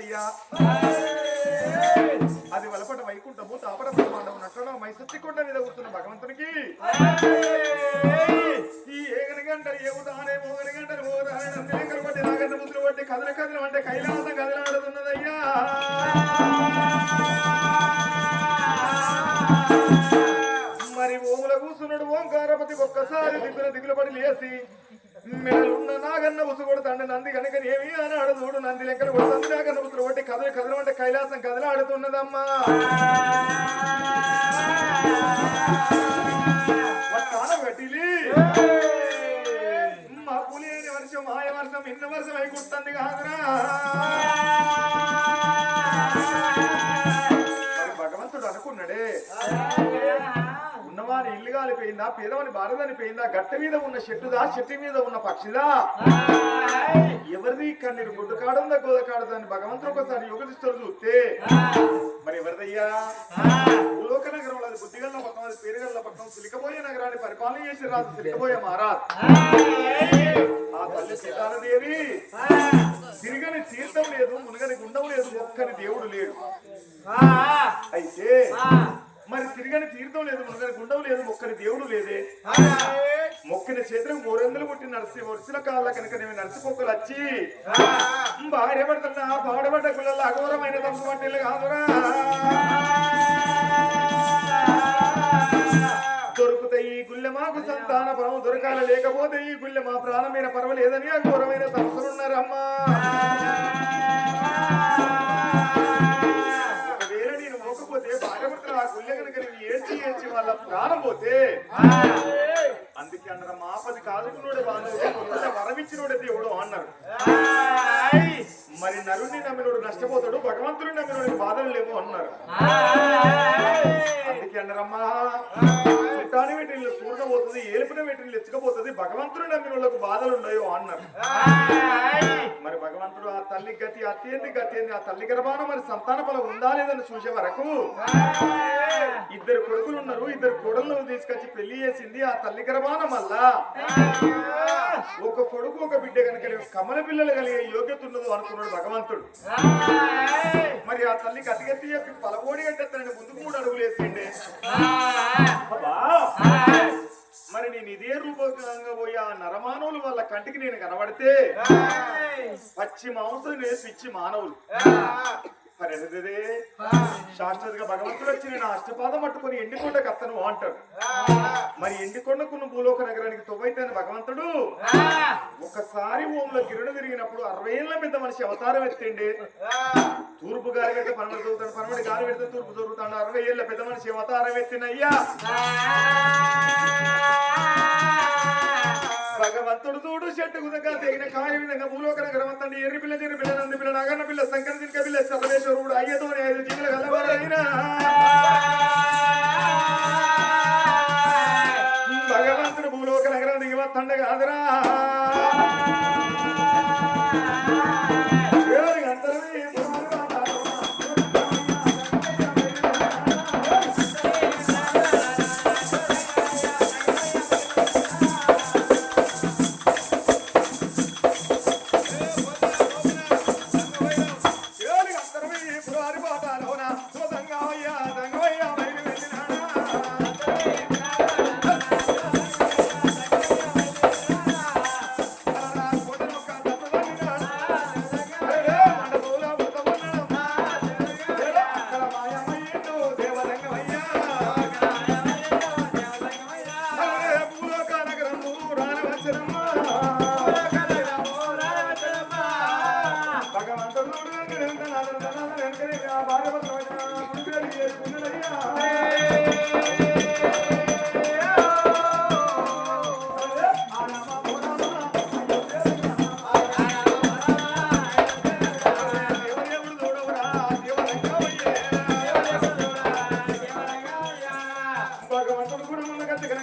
ఉన్నదయ్యా అది వలపట వైకుంఠము తాపర బ్రహ్మాండము నట్టడం మైసత్తికొండ మీద కూర్చున్న భగవంతునికి. ఈ ఏగని గంటలు ఏముదానే మోగని గంటలు మోగదానే నందిలింగలు నాగన్న ముద్దులు పట్టి కదల కదలం అంటే కైలాసం కదలాడుతున్నదయ్యా మరి ఓముల కూసునుడు ఓంకారపతికి ఒక్కసారి దిగుల దిగులు పడి లేసి మెడలున్న నాగన్న ఉసుగొడతాండి నంది కనుక ఏమి అన్నాడు చూడు నంది లెక్కలు కొడుతుంది నాగన్న ఉసురు కొట్టి కదలు కదలం అంటే కైలాసం కదలాడుతున్నదమ్మా వస్తాన గట్టిలి మా పులియని వర్షం మాయ వర్షం ఇన్న వర్షం అయి కుడుతుంది కాదురా ఉన్నవాని ఇల్లు కాలిపోయిందా? పేదవాని బారదని పోయిందా? గట్ట మీద ఉన్న చెట్టుదా చెట్టు మీద ఉన్న పక్షిదా? ఎవరిది కన్నీరు గుడ్డు కాడుందా గోద కాడుదని భగవంతుడు ఒకసారి యోగదిస్తారు చూస్తే మరి ఎవరిదయ్యా? లోక నగరంలో అది బుద్ధిగల పక్కం అది పేరుగల పక్కం సిలికబోయే నగరాన్ని పరిపాలన చేసి రాదు సిలికబోయే మహారాజ్. ఆ తల్లి సీతారదేవి తిరగని తీర్థం లేదు మునగని గుండం లేదు ఒక్కని దేవుడు లేడు. అయితే మరి తిరగని తీర్థం లేదు మునగని గుండం లేదు ఒక్కని దేవుడు లేదే. మొక్కిన చేతులకు మూరెందులు పుట్టి నడిసి వరుసల కాళ్ళ కనుక నేను నడిచిపోకలు వచ్చి భార్య పడుతున్నా పాడబడ్డ కుళ్ళ అఘోరమైన తప్పు కాదురా దొరుకుతాయి ఈ గుళ్ళె మాకు సంతాన పరం దొరకాల లేకపోతే ఈ గుళ్ళె మా ప్రాణం మీద పర్వాలేదని అఘోరమైన తపసులున్నారమ్మా భార్యభర్తలు ఆ గుళ్ళె కనుక నేను ఏడ్చి ఏడ్చి వాళ్ళ ప్రాణం పోతే? అందుకే అన్నారు మాపది కాదుకున్నోడే బాధ వరమిచ్చినోడే దేవుడు అన్నారు. మరి నరుణ్ణి నమ్మినోడు నష్టపోతాడు భగవంతుడిని నమ్మినోడికి బాధలు లేవు అన్నారు. అందుకే అన్నారమ్మా. చూడబోతుంది ఏలిపిన వీటిని ఎచ్చుకపోతుంది భగవంతుడు నమ్మిన వాళ్ళకు బాధలు ఉన్నాయో అన్నారు. మరి భగవంతుడు ఆ తల్లి గతి అత్యంది గతి ఆ తల్లి గర్భాన మరి సంతాన ఫలం ఉందా లేదని చూసే వరకు ఇద్దరు కొడుకులు ఉన్నారు. ఇద్దరు కొడుకులను తీసుకొచ్చి పెళ్ళి చేసింది ఆ తల్లి గర్భాన మళ్ళా. ఒక కొడుకు ఒక బిడ్డ కనుక కమల పిల్లలు కలిగే యోగ్యత ఉన్నదో అనుకున్నాడు భగవంతుడు. మరి ఆ తల్లికి అతిగతి చెప్పి పలబోడి కట్టేస్తానని ముందుకు మూడు అడుగులు వేసిండే. మరి నేను ఇదే రూపకంగా పోయి ఆ నరమానవులు వాళ్ళ కంటికి నేను కనబడితే పచ్చి మాంసం నేను పిచ్చి మానవులు శాశ్వతగా భగవంతుడు వచ్చి నేను అష్టపాదం పట్టుకొని ఎండికొండకు అతను అంటాడు. మరి ఎండికొండకు భూలోక నగరానికి తొవ్వైతేనే భగవంతుడు? ఒకసారి ఓంలో గిరుడు తిరిగినప్పుడు అరవై ఏళ్ళ పెద్ద మనిషి అవతారం ఎత్తిండి. తూర్పు గాలి పెడితే పనమడి దొరుకుతాడు పనమడి గాలి పెడితే తూర్పు దొరుకుతాడు అరవై ఏళ్ళ పెద్ద మనిషి అవతారం ఎత్తినయ్యా వత్తడు చూడు చెట్టు విధంగా తెగిన కాయ విధంగా భూలోక నగరం అంతండి ఎర్రి పిల్ల చెర్రి పిల్ల నంది పిల్ల నాగన్న పిల్ల శంకర దినక పిల్ల సర్వేశ్వరుడు అయ్యతో ఐదు జీవుల గలవారైనా భగవంతుడు భూలోక నగరం దిగి వత్తండగా అదరా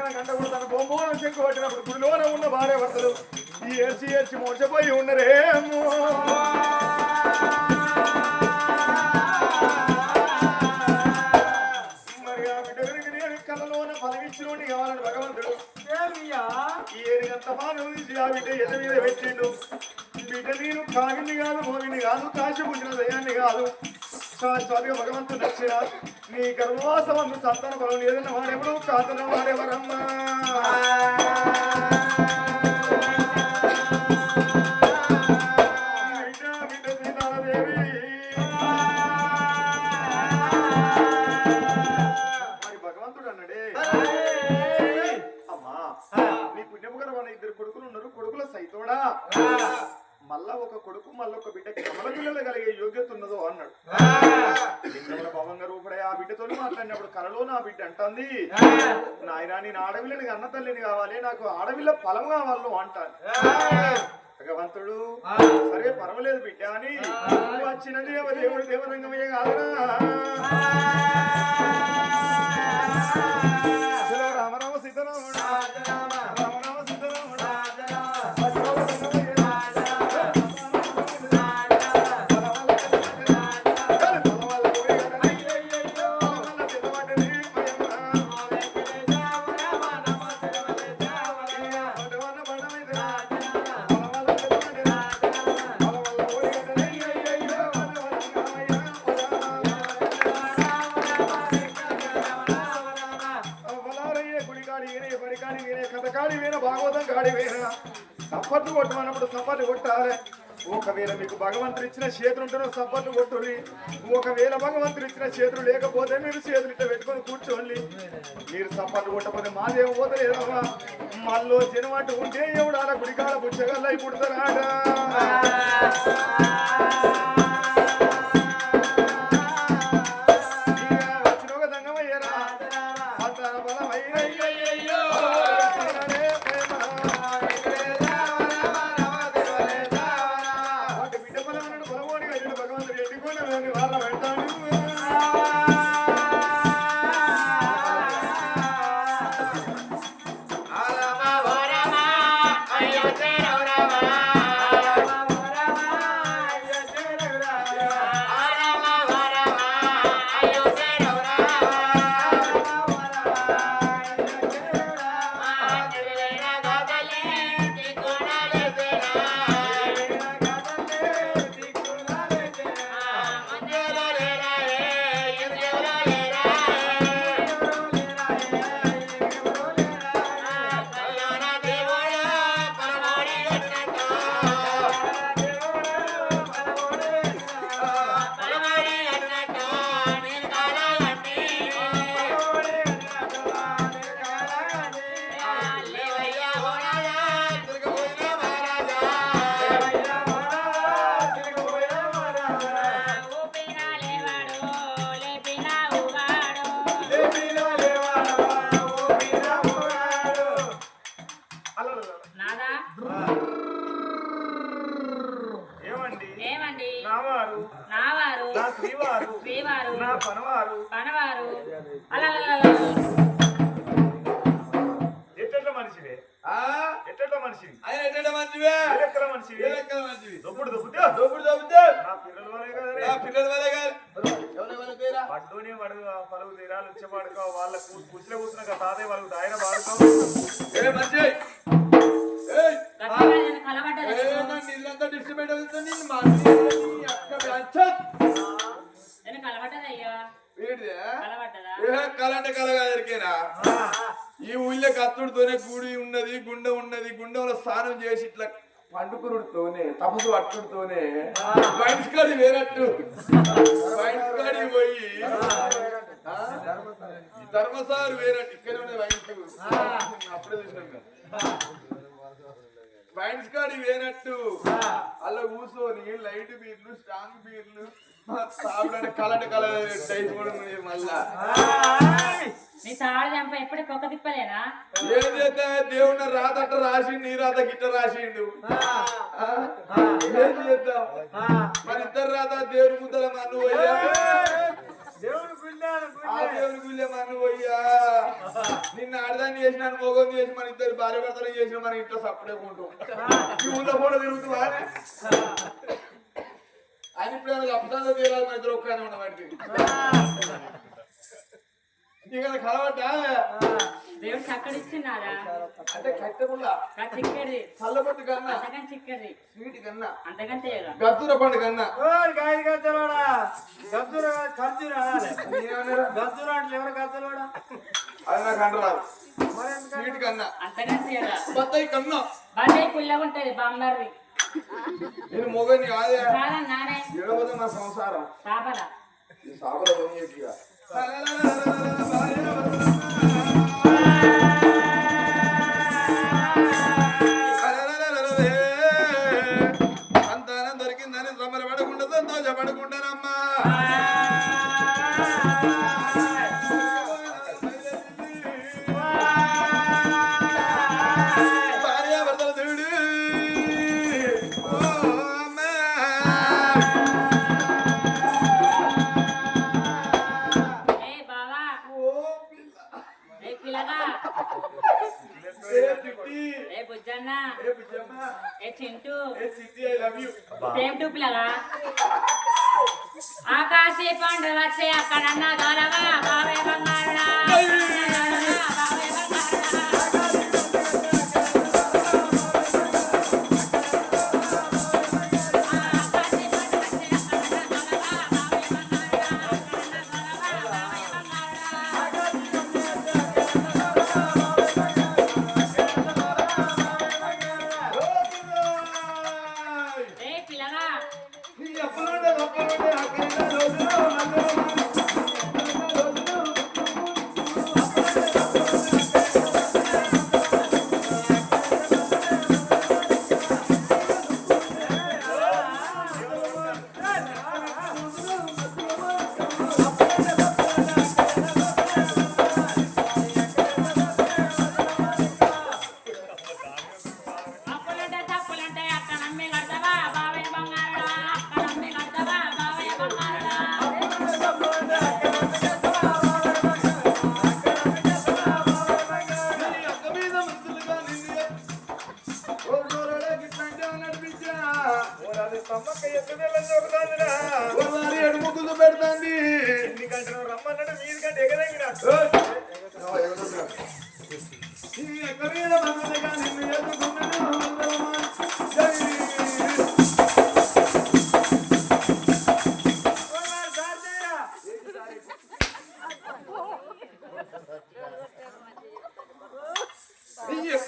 కనుక గంట బొమ్మను చెక్కు పట్టినప్పుడు గుడిలోనే ఉన్న భార్య భర్తలు ఈ ఏడ్చి ఏడ్చి మోసపోయి ఉన్నరే అమ్మో. మరి ఆ బిడ్డ కనుక నేను కళ్ళలోన ఫలమిచ్చినోడిని కావాలని భగవంతుడు ఈ మానవు తీసి ఆ బిడ్డ ఎద మీద పెట్టిండు. బిడ్డ నేను కాగింది కాదు మోగింది కాదు కాశీ పుట్టిన దయాన్ని కాదు. శాశ్వతగా భగవంతుడు నచ్చిన నీ గర్భవాసం అందు సంతాన బలం. ఏదైనా వాడెవడు? కాదన్న వాడెవరమ్మా అంటాను. భగవంతుడు సరే పర్వాలేదు బిడ్డ అని నువ్వు వచ్చిన దేవ దేవుడు దేవరంగమయ్య కాదురా. సప్పట్లు కొట్టమన్నప్పుడు సప్పట్లు కొట్టాలి. ఒకవేళ మీకు భగవంతుడు ఇచ్చిన చేతులు ఉంటేనో సప్పట్లు కొట్టండి ఒకవేళ భగవంతుడు ఇచ్చిన చేతులు లేకపోతే మీరు చేతులు ఇట్లా పెట్టుకొని కూర్చోండి. మీరు సప్పట్లు కొట్టకపోతే మాదేమో పోతలేదమ్మా. మళ్ళీ జనమంటూ ఉంటే ఎవడాల గుడికాల పుచ్చగల్ల పుడతారాడా వాళ్ళ కుర్చీలో కూర్చున్నాక తాతయ్య వాళ్ళకు ఇల్లంతా డిస్ట్రిబ్యూట్ అవుతుంది కలంటే కలగా ఎరికేనా ఈ ఊళ్ళో కత్తుడితోనే గుడి ఉన్నది గుండె ఉన్నది గుండెంలో స్నానం చేసి ఇట్లా పండుకురుడుతోనే తపసు పట్టుడుతోనే బయట కాడి వేరట్టు. బయట కాడికి పోయి? ధర్మసారు వేరట్టు ఇక్కడ ఉన్నది వైన్స్ అప్పుడే చూసినాం వైన్స్ కాడి వేరట్టు. అలా కూర్చొని లైట్ బీర్లు స్ట్రాంగ్ బీర్లు తాగడానికి కలట కలర్ టైప్ కూడా మళ్ళా. నీ తాడు చంప ఎప్పుడు పొక్క తిప్పలేదా ఏం చేద్దా? దేవుని రాతట రాసి నీ రాత గిట్ట రాసిండు. ఆ? ఏం చేద్దాం? మన ఇద్దరు రాత దేవుని ముద్దల మన్ను పోయ్యా ఆ దేవుని గుళ్ళే మన్ను పోయ్యా నిన్న ఆడదాన్ని చేసినాను మోగం చేసి మన ఇద్దరు భార్య భర్తలు చేసిన మన ఇంట్లో సప్పుడే ఉంటాం ఈ ఊళ్ళో కూడా తిరుగుతున్నా అని ఇప్పుడు అప్పుదాలు తీరాలి మన ఇద్దరు ఒక్కనే ఇక్కడ కలవట దేవుడు చక్కడి ఇస్తున్నారా అంటే కట్టకుండా. చిక్కడి చల్లబొట్టు కన్నా. అంతకని చిక్కడి స్వీట్ కన్నా. అంతకంటే గద్దూర పండు కన్నా. గాయలు గద్దలోడా గద్దూర ఖర్జూర గద్దూర అంటే ఎవరు గద్దలోడా అది నాకు అంటరాదు. స్వీట్ కన్నా. అంతకంటే బత్తాయి కన్నా. బత్తాయి పుల్లగా ఉంటది బాంబారి నేను మొగని కాదే. నా సంసారం. సాపల ఈ Thank you. శ్రీ పాండవ అక్షయ కన్న గౌరవ భావ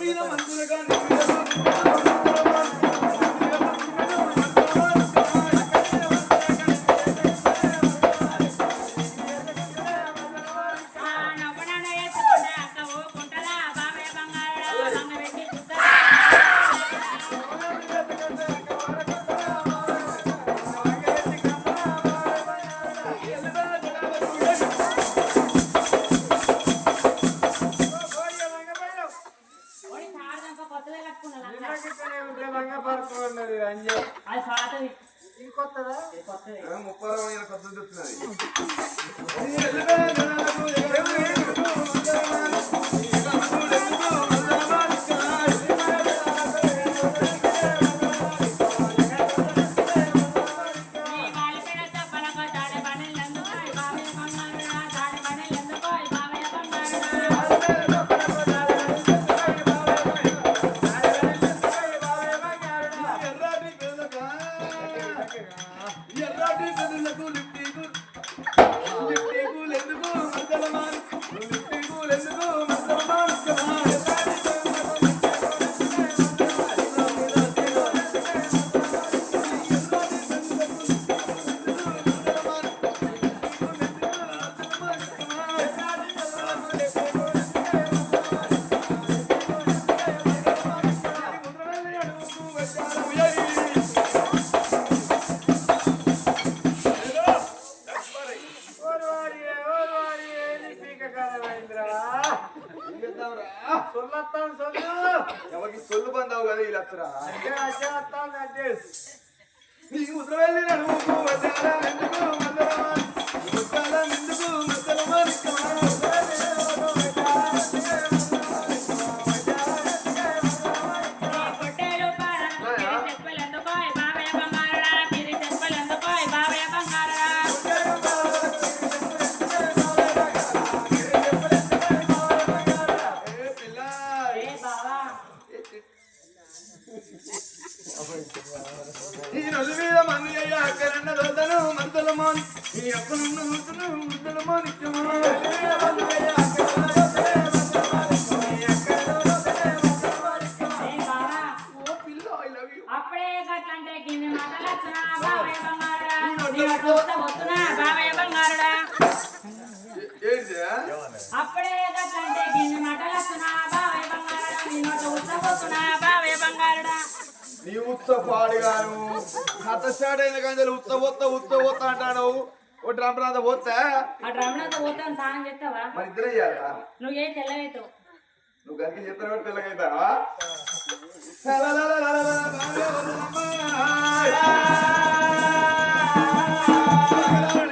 మీద మందులుగా ముప్పై ఇరవై కొత్త చెప్తున్నది Yes. అప్పుడే గట్లంటే కింది మాటలు వచ్చినా బావయ్య బంగారుడా బంగారుడా. నీ ఉత్స పాడుగాను కానీ ఉత్త పోత్త ఉత్త పోత్త అంటాను ఓ డ్రమ్ రాత పోతా? ఆ డ్రమ్లతో పోతాను స్నానం చేస్తావా? మరి ఇద్దరే ఇయ్యాలా నువ్వు ఏ తెల్లగైతావు నువ్వు గంటకి చెప్తాను కూడా తెల్లగైతావా నువ్వు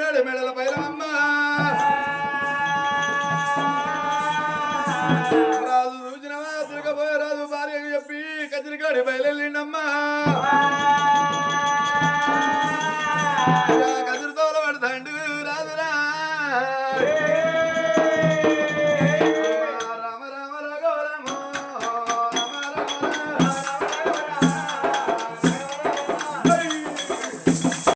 ఏడాడు మెడల పైలమ్మ రాజు చూసినవా? తిరగబోయే రాజు భార్యకు చెప్పి కదిరికాడి కాడి బయలుదేరిండమ్మా